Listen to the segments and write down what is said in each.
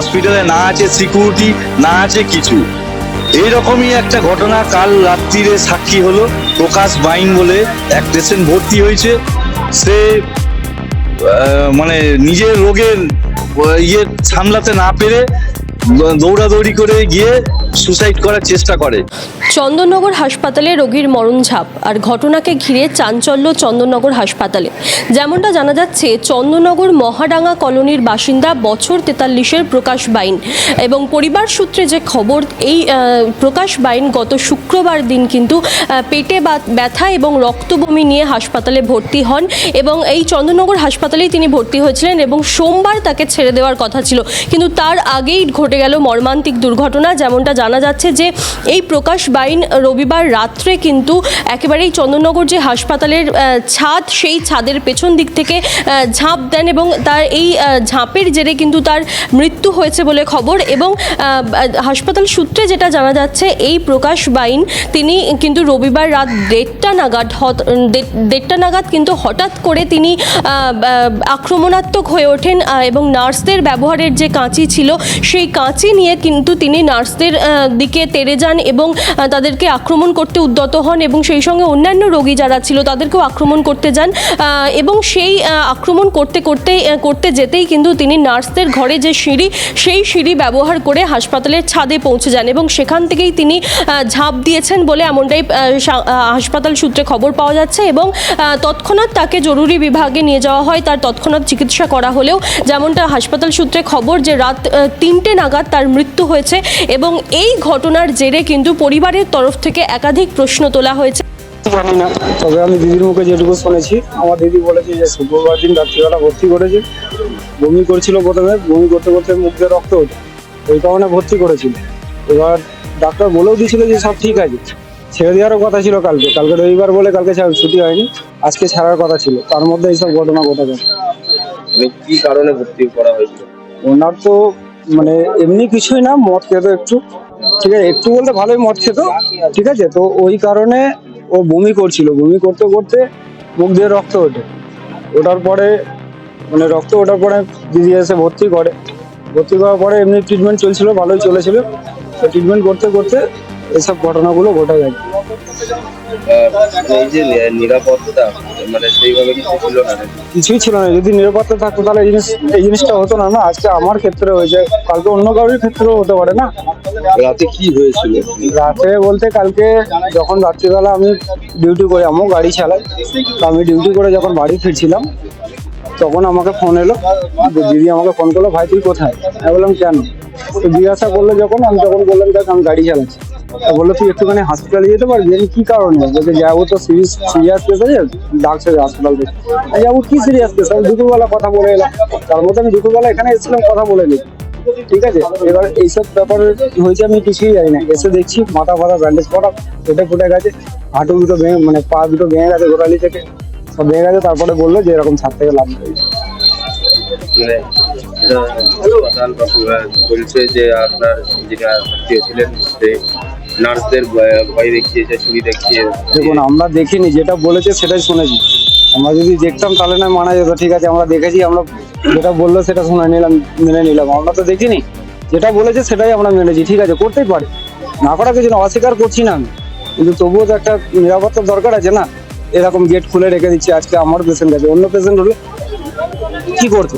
হসপিটালে না আছে সিকিউরিটি, না আছে কিছু। এইরকমই একটা ঘটনা কাল রাত্রিরে সাক্ষী হলো, প্রকাশ বাইন বলে এক পেশেন্ট ভর্তি হয়েছে। সে মানে নিজের রোগের ইয়ে সামলাতে না পেরে দৌড়াদৌড়ি করে গিয়ে সুসাইড করার চেষ্টা করে। চন্দননগর হাসপাতালে রোগীর মরণঝাপ আর ঘটনাকে ঘিরে চাঞ্চল্য চন্দননগর হাসপাতালে। যেমনটা জানা যাচ্ছে, চন্দননগর মহাডাঙ্গা কলোনির বাসিন্দা বছর তেতাল্লিশের প্রকাশ বাইন এবং পরিবার সূত্রে যে খবর, এই প্রকাশ বাইন গত শুক্রবার দিন কিন্তু পেটে ব্যথা এবং রক্তবমি নিয়ে হাসপাতালে ভর্তি হন এবং এই চন্দননগর হাসপাতালেই তিনি ভর্তি হয়েছিলেন এবং সোমবার তাকে ছেড়ে দেওয়ার কথা ছিল। কিন্তু তার আগেই ঘটে গেল মর্মান্তিক দুর্ঘটনা, যেমনটা জানা যাচ্ছে যে এই প্রকাশ বাইন রবিবার রাত্রে কিন্তু একেবারেই চন্দননগর যে হাসপাতালের ছাদ, সেই ছাদের পেছন দিক থেকে ঝাঁপ দেন এবং তার এই ঝাঁপের জেরে কিন্তু তার মৃত্যু হয়েছে বলে খবর এবং হাসপাতাল সূত্রে যেটা জানা যাচ্ছে, এই প্রকাশ বাইন তিনি কিন্তু রবিবার রাত দেড়টা নাগাদ দেড়টা নাগাদ কিন্তু হঠাৎ করে তিনি আক্রমণাত্মক হয়ে ওঠেন এবং নার্সদের ব্যবহারের যে কাঁচি ছিল, সেই কাঁচি নিয়ে কিন্তু তিনি নার্সদের দিকে তেড়ে যান এবং তাদেরকে আক্রমণ করতে উদ্যত হন এবং সেই সঙ্গে অন্যান্য রোগী যারা ছিল তাদেরকেও আক্রমণ করতে যান। এবং সেই আক্রমণ করতে করতে করতে যেতেই কিন্তু তিনি নার্সদের ঘরে যে সিঁড়ি, সেই সিঁড়ি ব্যবহার করে হাসপাতালের ছাদে পৌঁছে যান এবং সেখান থেকেই তিনি ঝাঁপ দিয়েছেন বলে এমনটাই হাসপাতাল সূত্রে খবর পাওয়া যাচ্ছে এবং তৎক্ষণাৎ তাকে জরুরি বিভাগে নিয়ে যাওয়া হয়। তার তৎক্ষণাৎ চিকিৎসা করা হলেও যেমনটা হাসপাতাল সূত্রে খবর যে রাত তিনটে নাগাদ তার মৃত্যু হয়েছে এবং এই ঘটনার জেরে কিন্তু পরিবারের তরফ থেকে একাধিক প্রশ্ন তোলা হয়েছে। জানি না। তবে আমি দিদির মুখে যেটুকু শুনেছি আমার দিদি বলেছে যে শুক্রবার দিন রাত্রিবেলা ভর্তি করেছে। বমি করছিল প্রথমে বমি করতে করতে মুখ দিয়ে রক্ত ওঠে ওই কারণে ভর্তি করেছিল। এবার ডাক্তার বলেও দিয়েছিল যে সব ঠিক আছে। ছেড়ে দেওয়ারও কথা ছিল কালকে। কালকে রবিবার বলে কালকে ছাড়- ছুটি হয়নি। আজকে ছাড়ার কথা ছিল। তার মধ্যে এইসব ঘটনা ঘটে গেছে। মানে কি কারণে ভর্তি করা হয়েছিল? ওনার তো মানে এমনি কিছুই না, মদ খেত একটু। ঠিক আছে, একটু বলতে ভালোই মদ খেত, ঠিক আছে? তো ওই কারণে ও বমি করছিল। বমি করতে করতে মুখ দিয়ে রক্ত ওঠে। ওঠার পরে মানে রক্ত ওঠার পরে দিদি এসে ভর্তি করে। ভর্তি করার পরে এমনি ট্রিটমেন্ট চলছিল, ভালোই চলেছিল। তো ট্রিটমেন্ট করতে করতে এসব ঘটনাগুলো ঘটে গেছে। এই যে নিরাপত্তা মানে সেইভাবে কিছু ছিল না কিছুই ছিল না। যদি নিরাপত্তা থাকতো তাহলে এই জিনিস এই জিনিসটা হতো না না? আজকে আমার ক্ষেত্রে হয়েছে। কালকে অন্য কারোর ক্ষেত্রেও হতে পারে না? রাতে কি হয়েছিল? রাতে বলতে কালকে যখন রাত্রিবেলা আমি ডিউটি করে আমও গাড়ি চালাই। তো আমি ডিউটি করে যখন বাড়ি ফিরছিলাম তখন আমাকে ফোন এলো। দিদি আমাকে ফোন করল ভাই তুই কোথায়? আমি বললাম কেন? তো জিজ্ঞাসা করল যখন আমি তখন বললাম দেখ আমি গাড়ি চালাচ্ছি। বলল, তুই একটুখানি হসপিটালে যেতে পারবি? আমি, কি কারণে? বলছে, যাব তো সিরিয়াস সিরিয়াস কেস আছে, ডাকছে হাসপাতাল থেকে আমি, যাব কি সিরিয়াস কেস আমি দুপুরবেলা কথা বলে এলাম। তার মধ্যে আমি দুপুরবেলা এখানে এসেছিলাম, কথা বলে নিই। ঠিক আছে? এবার এইসব ব্যাপারে হয়েছে আমি কিছুই জানি না। এসে দেখছি, মাথা ফাথা ব্যান্ডেজ করা ফুটে ফুটে গেছে, হাঁটু দুটো ভেঙে মানে পা দুটো ভেঙে গেছে গোড়ালি থেকে। সব ভেঙে গেছে, তারপরে বলল যে এরকম ছাদ থেকে লাভ মানে বলছে যে আপনার যিনি আত্মীয় ছিলেন নার্সদের ভয় দেখিয়েছে ছুরি দেখিয়ে দেখুন, আমরা দেখিনি, যেটা বলেছে সেটাই শুনেছি। আমরা যদি দেখতাম, তাহলে না মানা যেত। ঠিক আছে, আমরা দেখেছি, আমরা যেটা বলল সেটা শুনে নিলাম, মেনে নিলাম। আমরা তো দেখিনি। যেটা বলেছে সেটাই আমরা মেনেছি। ঠিক আছে, করতেই পারে। না করা কিছু না, অস্বীকার করছি না আমি। কিন্তু তবুও তো একটা নিরাপত্তার দরকার আছে না? এরকম গেট খুলে রেখে দিচ্ছি, আজকে আমার পেশেন্ট আছে। অন্য পেশেন্ট হলে কি করতো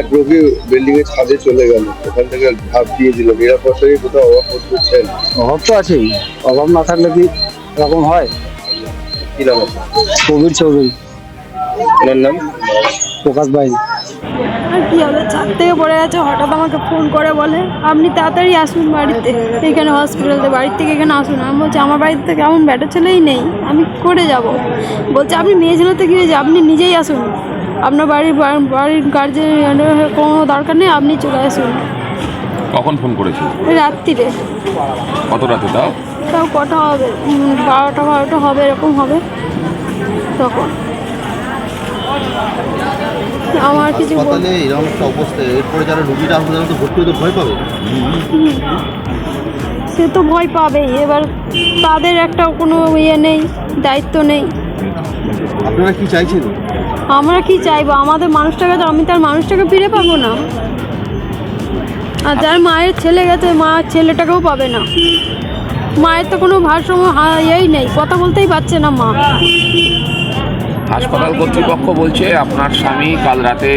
এক রোগী বিল্ডিং এর ছাদে চলে গেল। ওখান থেকে ঝাঁপ দিয়ে দিল। নিরাপত্তাকে কোথাও অভাব বোধ করছেন অভাব তো আছেই। অভাব না থাকলে কি এরকম হয়? কি নাম? কবির চৌধুরী। ওনার নাম? প্রকাশ ভাই আর কি হবে? ছাদ থেকে পড়ে গেছে হঠাৎ আমাকে ফোন করে বলে আপনি তাড়াতাড়ি আসুন বাড়িতে। এখানে হসপিটালতে বাড়ির থেকে এখানে আসুন। আমি বলছি আমার বাড়িতে থেকে এমন ব্যাটা ছেলেই নেই। আমি করে যাব। বলছে আপনি মেয়ে ছেলেতে কি হয়েছে আপনি নিজেই আসুন। আপনার বাড়ির বাড়ির গার্জেন কোনো দরকার নেই আপনি চলে আসুন। কখন ফোন করেছিল? রাত্রিরে। কত রাতে তাও? তাও কটা হবে? বারোটা বারোটা হবে এরকম হবে। তখন। আমার কিছু বল- হাসপাতালে এরকম একটা অবস্থা এরপরে যারা রুগীরা হাসপাতালে তো ভর্তি হতে ভয় পাবে। সে তো ভয় পাবেই। এবার তাদের একটা কোনো ইয়ে নেই দায়িত্ব নেই। আপনারা কি চাইছেন? আমরা কি চাইব? আমাদের মানুষটাকে তো আমি তার মানুষটাকে ফিরে পাবো না। আর যার মায়ের ছেলে গেছে, মা ছেলেটাকেও পাবে না। মায়ের তো কোনো ভারসাম্য ইয়েই নেই। কথা বলতেই পারছে না মা। হাসপাতাল কর্তৃপক্ষ বলছে আপনার স্বামী কাল রাতে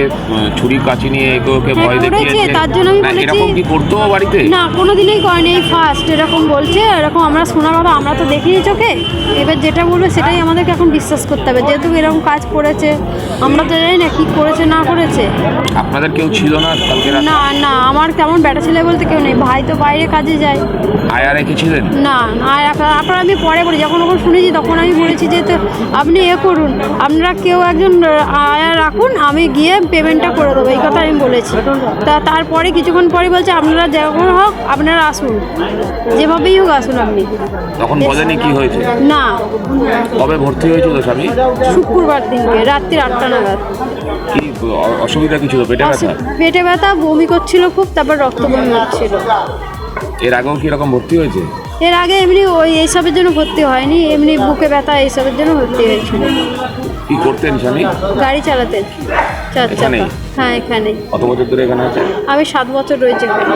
ছুরি কাচি নিয়ে একে ওকে হ্যাঁ, ভয় দেখিয়েছে। তার জন্য আমি বলেছি- এরকম কি করতো বাড়িতে? না কোনো দিনই করেনি এই ফার্স্ট এরকম বলছে এরকম আমরা শোনা কথা আমরা তো দেখিনি চোখে। এবার যেটা বলবে সেটাই আমাদেরকে এখন বিশ্বাস করতে হবে। যেহেতু এরকম কাজ করেছে আমরা তো জানি না কী করেছে না করেছে। আপনাদের কেউ ছিল না কালকে রাতে? না না আমার তেমন বেটা ছেলে বলতে কেউ নেই ভাই তো বাইরে কাজে যায়। আয়া রেখেছিলেন না আর আপনার আপনার আমি পরে বলি যখন ওখন শুনেছি তখন আমি বলেছি যে তো আপনি এ করুন আপনারা কেউ একজন আয়া রাখুন আমি গিয়ে পেমেন্টটা করে দেবো এই কথা আমি বলেছি। তা তারপরে কিছুক্ষণ পরে বলছে আপনারা যখন হোক আপনারা আসুন। যেভাবেই হোক আসুন আপনি। তখন বলেনি কি হয়েছে? না। কবে ভর্তি হয়েছিল স্বামী? শুক্রবার দিনকে রাত্রির আটটা নাগাদ। কি অসুবিধা কি ছিল? পেটে ব্যথা? পেটে ব্যথা বমি করছিল খুব তারপর রক্ত বমি হচ্ছিল। এর আগেও কি এরকম ভর্তি হয়েছে? এর আগে এমনি ওই এইসবের জন্য ভর্তি হয়নি এমনি বুকে ব্যথা এইসবের জন্য ভর্তি হয়েছিল। কি করতেন স্বামী? গাড়ি চালাতেন। চার চাকা। হ্যাঁ এখানে কত বছর ধরে এখানে আছে আমি সাত বছর রয়েছে এখানে।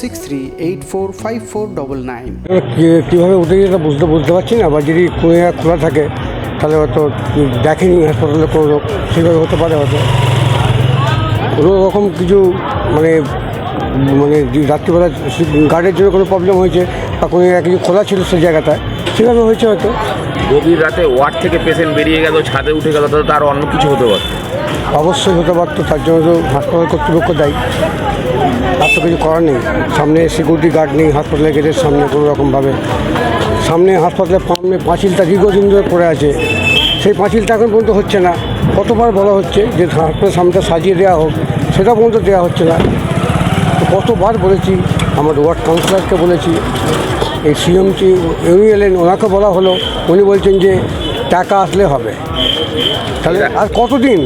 six three eight four five four double nine. কীভাবে উঠে বুঝতে বুঝতে পারছি না, বা যদি কুঁড়িয়া খোলা থাকে, তাহলে হয়তো দেখেনি, হাসপাতালে কোনো রোগ সেভাবে হতে পারে হয়তো। কোনো রকম কিছু মানে মানে রাত্রিবেলা গার্ডের জন্য কোনো প্রবলেম হয়েছে, বা কোনো কিছু খোলা ছিল সেই জায়গাটায়, সেভাবে হয়েছে হয়তো। গভীর রাতে ওয়ার্ড থেকে পেশেন্ট বেরিয়ে গেল, ছাদে উঠে গেল, তাহলে তার অন্য কিছু হতে পারত। অবশ্যই হতে পারতো, তার জন্য তো হাসপাতাল কর্তৃপক্ষ দায়ী। তার তো কিছু করার নেই। সামনে সিকিউরিটি গার্ড নেই হাসপাতালের গেটের সামনে কোনো রকমভাবে। সামনে হাসপাতালের সামনে পাঁচিলটা দীর্ঘদিন ধরে পড়ে আছে। সেই পাঁচিলটা এখন পর্যন্ত হচ্ছে না। কতবার বলা হচ্ছে যে হাসপাতালের সামনেটা সাজিয়ে দেওয়া হোক, সেটা পর্যন্ত দেওয়া হচ্ছে না। কতবার বলেছি, আমার ওয়ার্ড কাউন্সিলরকে বলেছি এই সিএমসি উনি এলেন ওনাকে বলা হলো উনি বলছেন যে টাকা আসলে হবে। তাহলে আর কতদিন?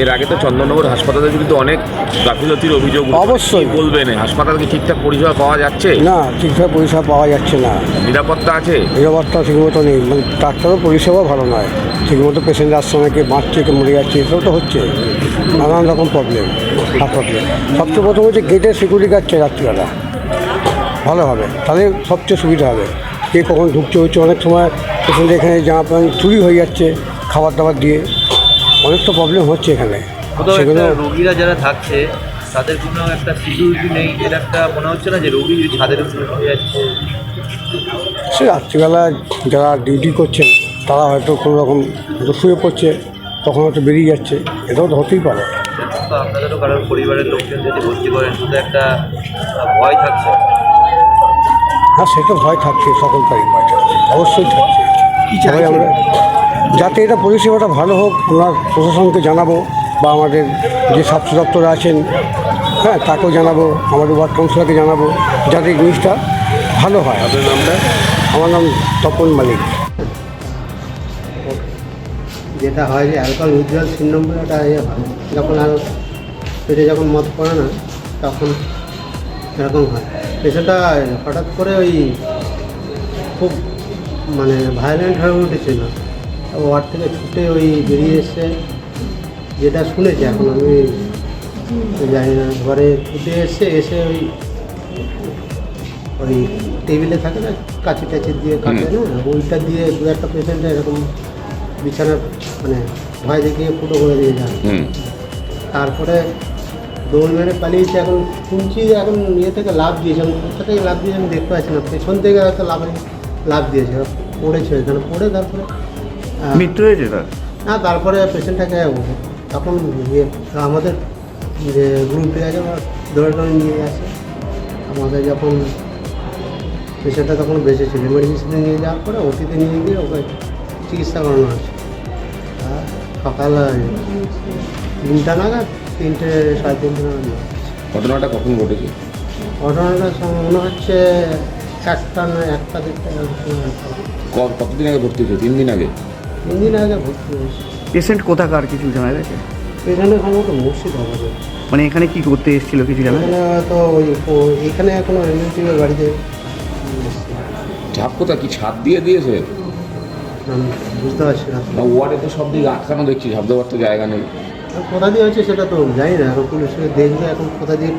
এর আগে তো চন্দননগর হাসপাতালে কিন্তু অনেক গাফিলতির অভিযোগ অবশ্যই। বলবেন? হাসপাতাল কি ঠিকঠাক পরিষেবা পাওয়া যাচ্ছে? না ঠিকঠাক পরিষেবা পাওয়া যাচ্ছে না। নিরাপত্তা আছে? নিরাপত্তা ঠিকমতো নেই। মানে ডাক্তারও পরিষেবা ভালো নয়। ঠিকমতো পেশেন্ট আসছে না কে বাঁচছে কে মরে যাচ্ছে এসব তো হচ্ছে। নানান রকম প্রবলেম হাসপাতালে সবচেয়ে প্রথম হচ্ছে গেটের সিকিউরিটি গার্ড চাই রাত্রিবেলা। ভালো হবে তাহলে সবচেয়ে সুবিধা হবে। কে কখন ঢুকছে হচ্ছে অনেক সময় পেশেন্ট এখানে জামা প্যান্ট চুরি হয়ে যাচ্ছে খাবার দাবার দিয়ে। অনেক তো প্রবলেম হচ্ছে এখানে। সেগুলো রোগীরা যারা থাকছে তাদের কোনো একটা সিকিউরিটি নেই এটা একটা মনে হচ্ছে না যে রোগী যদি ছাদের উপরে হয়ে যাচ্ছে। সে রাত্রিবেলা যারা ডিউটি করছেন তারা হয়তো কোনো রকম শুয়ে পড়ছে তখন হয়তো বেরিয়ে যাচ্ছে এটাও তো হতেই পারে। আপনাদেরও কারোর পরিবারের লোকজন যদি ভর্তি করেন শুধু একটা ভয় থাকছে। হ্যাঁ সে তো ভয় থাকছে সকল তারই ভয় থাকছে অবশ্যই থাকছে। সবাই আমরা যাতে এটা পরিষেবাটা ভালো হোক ওনার প্রশাসনকে জানাব বা আমাদের যে স্বাস্থ্য দপ্তর আছেন হ্যাঁ তাকেও জানাব আমাদের ওয়ার্ড কাউন্সিলরকে জানাব যাতে এই জিনিসটা ভালো হয়। আপনার নামটা আমার নাম তপন মালিক। যেটা হয় যে অ্যালকোহল উইথড্রল সিন্ড্রোম বলে একটা ইয়ে হয় যখন আর পেটে যখন মদ পড়ে না তখন এরকম হয়। পেশেন্টটা হঠাৎ করে ওই খুব মানে ভায়োলেন্ট হয়ে উঠেছিল। ওয়ার্ড থেকে ছুটে ওই বেরিয়ে এসছে যেটা শুনেছি এখন আমি জানি না ঘরে ছুটে এসছে এসে ওই ওই টেবিলে থাকে না কাঁচি টাচি দিয়ে কাটে না? ওইটা দিয়ে দু একটা পেশেন্টে এরকম বিছানা মানে ভয় দেখিয়ে ফুটো করে দিয়ে যায়। তারপরে দৌড় মেরে পালিয়েছে এখন শুনছি এখন ইয়ে থেকে লাভ দিয়েছে আমি কোথা থেকে লাভ দিয়েছে আমি দেখতে পাচ্ছি না। পেছন থেকে হয়তো লাভ লাভ দিয়েছে পড়েছে ওইখানে পড়ে তারপরে মৃত্যু হয়েছে তার? না তারপরে পেশেন্টটাকে তখন ইয়ে আমাদের যে গ্রুপে আছে আমরা ধরে নিয়ে আসে। আমাদের যখন পেশেন্টটা তখন বেঁচে ছিল মেডিসিনে নিয়ে যাওয়ার পরে ওটিতে নিয়ে গিয়ে ওকে চিকিৎসা করানো আর সকাল তিনটা নাগাদ তিনটে সাড়ে তিনটে। ঘটনাটা কখন ঘটেছে? ঘটনাটা মনে হচ্ছে একটা না একটা একটা। কতদিন আগে ভর্তি হয়েছে? তিন দিন আগে? তিন দিন আগে ভর্তি হয়েছে। পেশেন্ট কোথাকার কিছু জানা গেছে? এখানে সম্ভবত মুর্শিদাবাদে। মানে এখানে কি করতে এসেছিল কিছু জানা এখানে তো ওই এখানে কোনো রিলেটিভের বাড়িতে। ঝাপ কোথা কি ছাদ দিয়ে দিয়েছে? আমি বুঝতে পারছি না ওয়ার্ডে তো সব দিকে আটকানো দেখছি ঝাপ দেওয়ার তো জায়গা নেই। কোথা দিয়ে হচ্ছে সেটা তো জানি না এখন পুলিশকে দেখবে এখন কোথা দিয়ে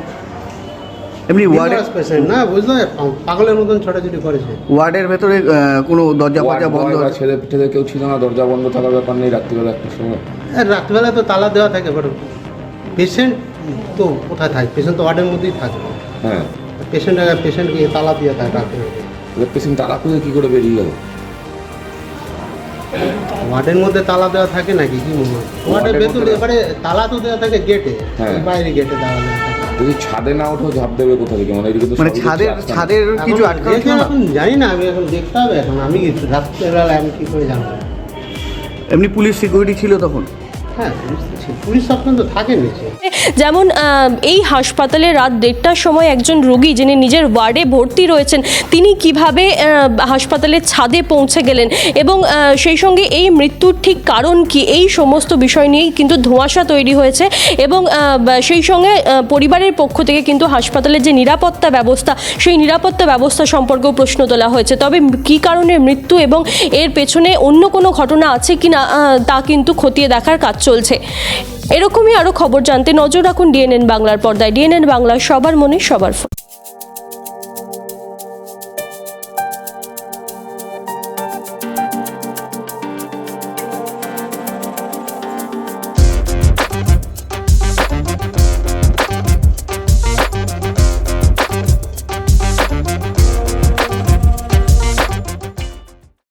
এমনি পেশেন্ট না বুঝলে? পাগলের মতন ছোটাছুটি করেছে। ওয়ার্ডের ভেতরে কোনো দরজা ওয়ার্ড বয় ছেলে ছেলে কেউ ছিল না দরজা বন্ধ থাকার ব্যাপার নেই রাত্রিবেলা একটা সময়। রাত্রিবেলা তো তালা দেওয়া থাকে বাট পেশেন্ট তো কোথায় থাকে? পেশেন্ট তো ওয়ার্ডের মধ্যেই থাকে। হ্যাঁ। পেশেন্ট পেশেন্টকে তালা দিয়ে থাকে রাত্রে। পেশেন্ট তারা খুঁজে কী করে বেরিয়ে গেল? ওয়ার্ডের মধ্যে তালা দেওয়া থাকে নাকি? কি মনে হয়? ওয়ার্ডের ভেতরে এবারে তালা তো দেওয়া থাকে গেটে হ্যাঁ। বাইরে গেটে দেওয়া দেওয়া থাকে। যদি ছাদে না ওঠো ঝাপ দেবে কোথা থেকে? মানে এদিকে তো মানে ছাদের ছাদের কিছু আটকে এখন জানি না আমি এখন দেখতে হবে এখন। আমি রাত্রেবেলা আমি কি করে জানব? এমনি পুলিশ সিকিউরিটি ছিল তখন? হ্যাঁ যেমন এই হাসপাতালে রাত দেড়টার সময় একজন রোগী যিনি নিজের ওয়ার্ডে ভর্তি রয়েছেন তিনি কীভাবে হাসপাতালের ছাদে পৌঁছে গেলেন এবং সেই সঙ্গে এই মৃত্যুর ঠিক কারণ কি এই সমস্ত বিষয় নিয়েই কিন্তু ধোঁয়াশা তৈরি হয়েছে এবং সেই সঙ্গে পরিবারের পক্ষ থেকে কিন্তু হাসপাতালের যে নিরাপত্তা ব্যবস্থা সেই নিরাপত্তা ব্যবস্থা সম্পর্কেও প্রশ্ন তোলা হয়েছে। তবে কী কারণে মৃত্যু এবং এর পেছনে অন্য কোনো ঘটনা আছে কিনা আহ, তা কিন্তু খতিয়ে দেখার কাজ চলছে। এরকমই আরও খবর জানতে নজর রাখুন ডিএনএন বাংলার পর্দায়। ডিএনএন বাংলা সবার মনে সবার